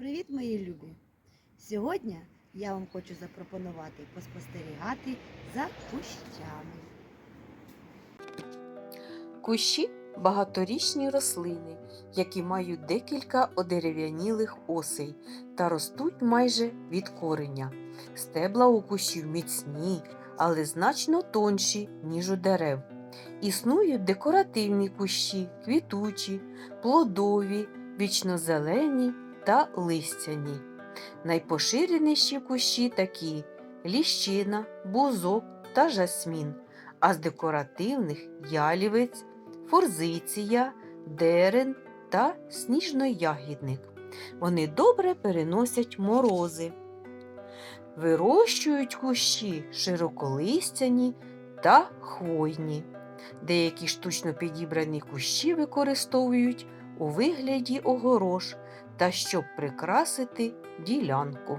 Привіт, мої любі! Сьогодні я вам хочу запропонувати поспостерігати за кущами. Кущі багаторічні рослини, які мають декілька одерев'янілих осей та ростуть майже від кореня. Стебла у кущів міцні, але значно тонші, ніж у дерев. Існують декоративні кущі, квітучі, плодові, вічнозелені та листяні. Найпоширеніші кущі такі ліщина, бузок та жасмін, а з декоративних ялівець, форзиція, дерен та сніжноягідник. Вони добре переносять морози. Вирощують кущі широколистяні та хвойні. Деякі штучно підібрані кущі використовують у вигляді огорош та щоб прикрасити ділянку.